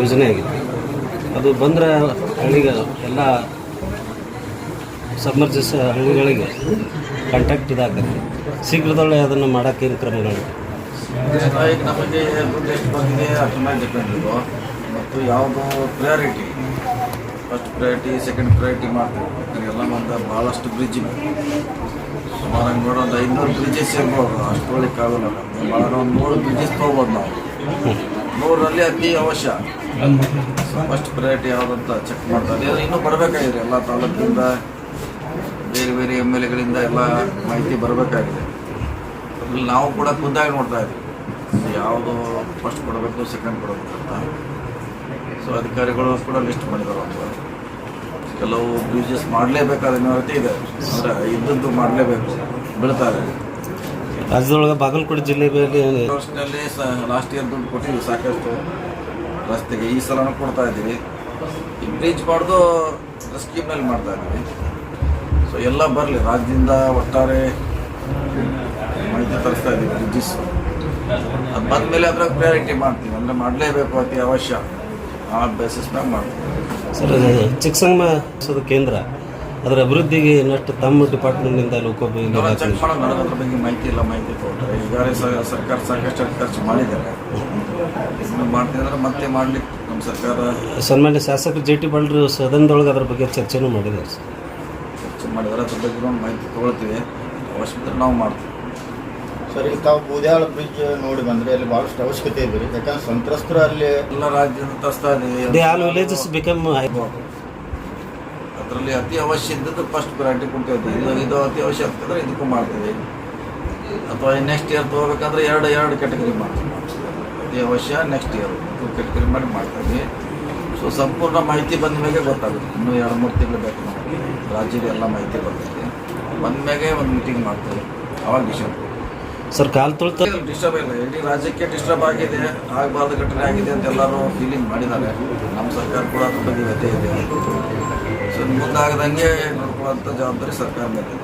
ಯೋಜನೆ ಆಗಿದೆ. ಅದು ಬಂದರೆ ಹಳ್ಳಿಗೆ ಎಲ್ಲ ಸಬ್ಮರ್ಜಸ್ ಹಳ್ಳಿಗಳಿಗೆ ಕಾಂಟ್ಯಾಕ್ಟ್ ಇದಾಗುತ್ತೆ. ಶೀಘ್ರದಲ್ಲೇ ಅದನ್ನು ಮಾಡೋಕ್ಕೆ ಏನು ಕ್ರಮಗಳು ನಮಗೆ ಡಿಪೆಂಡ್ ಮತ್ತು ಯಾವುದು priority first priority second priority ಮಾಡ್ತೀವಿ. ಎಲ್ಲ ಒಂದು ಭಾಳಷ್ಟು ಬ್ರಿಡ್ಜ್ ಸುಮಾರು ಹಂಗೆ ನೋಡೋ ಒಂದು ಐನೂರು ಬ್ರಿಡ್ಜಸ್ ಇರ್ಬೋದು ಅಷ್ಟು ನಮ್ಗೆ ಭಾಳ ಒಂದು ನೂರು ಬ್ರಿಡ್ಜಸ್ ತೊಗೊಬೋದು ನಾವು. ನೂರರಲ್ಲಿ ಅತಿ ಅವಶ್ಯ. ಫಸ್ಟ್ ಪ್ರಯಾರಿಟಿ ಯಾವುದಂತ ಚೆಕ್ ಮಾಡ್ತಾರೆ. ಅದು ಇನ್ನೂ ಬರಬೇಕಾಗಿದೆ. ಎಲ್ಲ ತಾಲೂಕಿಂದ, ಬೇರೆ ಬೇರೆ ಎಂ ಎಲ್ ಎಗಳಿಂದ ಎಲ್ಲ ಮಾಹಿತಿ ಬರಬೇಕಾಗಿದೆ. ನಾವು ಕೂಡ ಖುದ್ದಾಗಿ ನೋಡ್ತಾ ಇದ್ದೀವಿ. ಯಾವುದು ಫಸ್ಟ್ ಕೊಡಬೇಕು ಸೆಕೆಂಡ್ ಕೊಡಬೇಕು ಅಂತ. ಸೊ ಅಧಿಕಾರಿಗಳು ಕೂಡ ಲಿಸ್ಟ್ ಮಾಡಿದ್ದಾರೆ ಕೆಲವು ಬ್ರಿಡ್ಜಸ್ ಮಾಡಲೇಬೇಕಾದ ಅನಿವಾರ್ಯತೆ ಇದೆ ಅಂದರೆ ಇದ್ದದ್ದು ಮಾಡಲೇಬೇಕು. ಬೀಳ್ತಾರೆ ರಾಜ್ಯದೊಳಗೆ ಬಾಗಲಕೋಟೆ ಜಿಲ್ಲೆಯಲ್ಲಿ ವರ್ಷದಲ್ಲಿ ಸ ಲಾಸ್ಟ್ ಇಯರ್ ದುಡ್ಡು ಕೊಟ್ಟಿದ್ವಿ ಸಾಕಷ್ಟು ರಸ್ತೆಗೆ. ಈ ಸಲನೂ ಕೊಡ್ತಾ ಇದ್ದೀವಿ. ಈ ಬ್ರಿಡ್ಜ್ ಮಾಡೋದು ಸ್ಕೀಮ್ನಲ್ಲಿ ಮಾಡ್ತಾ ಇದ್ದೀವಿ. ಸೊ ಎಲ್ಲ ಬರಲಿ. ರಾಜ್ಯದಿಂದ ಒಟ್ಟಾರೆ ಮಾಹಿತಿ ತರಿಸ್ತಾ ಇದ್ದೀವಿ ಬ್ರಿಡ್ಜಸ್ ಅದು ಬಂದಮೇಲೆ ಅದ್ರಾಗ ಪ್ರಯಾರಿಟಿ ಮಾಡ್ತೀವಿ. ಅಂದರೆ ಮಾಡಲೇಬೇಕು ಅತಿ ಅವಶ್ಯ. ಆ ಬೇಸಿಸ್ನಾಗ ಮಾಡ್ತೀವಿ. ಸರ್ ಚಿಕ್ಕಸಂಗಮ ಕೇಂದ್ರ? ಅದರ ಅಭಿವೃದ್ಧಿಗೆ ಇನ್ನಷ್ಟು ತಮ್ಮ ಡಿಪಾರ್ಟ್ಮೆಂಟ್ನಿಂದ ಲೋಕೋಪಯೋಗಿ ಇದನ್ನ ಚೆಕ್ ಮಾಡೋದು ನನಗೆ ಅದ್ರ ಬಗ್ಗೆ ಮಾಹಿತಿ ಇಲ್ಲ ಮಾಹಿತಿ ಕೊಟ್ಟರೆ ಈಗಾಗಲೇ ಸ- ಸರ್ಕಾರ ಸಾಕಷ್ಟು ಖರ್ಚು ಮಾಡಿದ್ದಾರೆ. ಇದನ್ನ ಮಾಡ್ತೀನಿ ಅಂದ್ರೆ ಮತ್ತೆ ಮಾಡ್ಲಿಕ್ಕೆ ನಮ್ಮ ಸರ್ಕಾರ ಸನ್ಮಾನ್ಯ ಶಾಸಕರು ಜೆ ಟಿ ಬಳ್ಳರು ಸದನದೊಳಗೆ ಅದ್ರ ಬಗ್ಗೆ ಚರ್ಚೆನೂ ಮಾಡಿದ್ದಾರೆ ಸರ್. ಚರ್ಚೆ ಮಾಡಿದ್ದಾರೆ ಅದ್ರ ಬಗ್ಗೆ ಒಂದು ಮಾಹಿತಿ ತೊಗೊಳ್ತೀವಿ. ಅವಶ್ಯಕತೆ ನಾವು ಮಾಡ್ತೀವಿ. ಸರ್ ಈಗ ತಾವು ಬೂದ್ಯಾಳ ಬ್ರಿಡ್ಜ್ ನೋಡಿ ಬಂದ್ರೆ ಅಲ್ಲಿ ಬಹಳಷ್ಟು ಅವಶ್ಯಕತೆ ಇದೆ. ರೀ ಯಾಕಂದ್ರೆ ಸಂತ್ರಸ್ತರು ಅಲ್ಲಿ ಎಲ್ಲ ರಾಜ್ಯದಿಂದ ತರಿಸ್ತಾ ದೇ ಇದ್ದೀವಿ ಆಲ್ ವಿಲೇಜಸ್ ಬಿಕಮ್ ಅದರಲ್ಲಿ ಅತಿ ಅವಶ್ಯ ಇದ್ದದ್ದು ಫಸ್ಟ್ ಪ್ರಯಾರಿಟಿ ಕೊಡ್ತೇವೆ. ಇದು ಇದು ಅತಿ ಅವಶ್ಯ ಆಗ್ತದ್ರೆ ಇದಕ್ಕೂ ಮಾಡ್ತೇವೆ. ಅಥವಾ ನೆಕ್ಸ್ಟ್ ಇಯರ್ ತೊಗೋಬೇಕಾದ್ರೆ ಎರಡು ಎರಡು ಕ್ಯಾಟಗರಿ ಮಾಡ್ತೀವಿ. ಅತಿ ಅವಶ್ಯ ನೆಕ್ಸ್ಟ್ ಇಯರ್ ಕ್ಯಾಟಗರಿ ಮಾಡಿ ಮಾಡ್ತೀವಿ. ಸೊ ಸಂಪೂರ್ಣ ಮಾಹಿತಿ ಬಂದ ಮೇಲೆ ಗೊತ್ತಾಗುತ್ತೆ. ಇನ್ನೂ ಎರಡು, ಮೂರು ತಿಂಗಳು ಬೇಕು. ರಾಜ್ಯದ ಎಲ್ಲ ಮಾಹಿತಿ ಬರ್ತೈತೆ ಬಂದ ಮೇಲೆ ಒಂದು ಮೀಟಿಂಗ್ ಮಾಡ್ತೇವೆ. ಅವಾಗ ಡಿಸಿಷನ್ ಸರ್, ಕಾಲ್ ತೊಳ್ತ ಡಿಸ್ಟರ್ಬ್ ಇಲ್ಲ ಇಡೀ ರಾಜ್ಯಕ್ಕೆ ಡಿಸ್ಟರ್ಬ್ ಆಗಿದೆ, ಆಗಬಾರ್ದು ಘಟನೆ ಆಗಿದೆ ಅಂತ ಎಲ್ಲರೂ ಫೀಲಿಂಗ್ ಮಾಡಿದ್ದಾರೆ. ನಮ್ಮ ಸರ್ಕಾರ ಕೂಡ ಅದ್ರ ಬಗ್ಗೆ ಇದೆ. ಸೊ ಮುಂದಾಗದಂಗೆ ನೋಡ್ಕೊಳ್ಳೋಂಥ ಜವಾಬ್ದಾರಿ ಸರ್ಕಾರ ಮೇಲೆ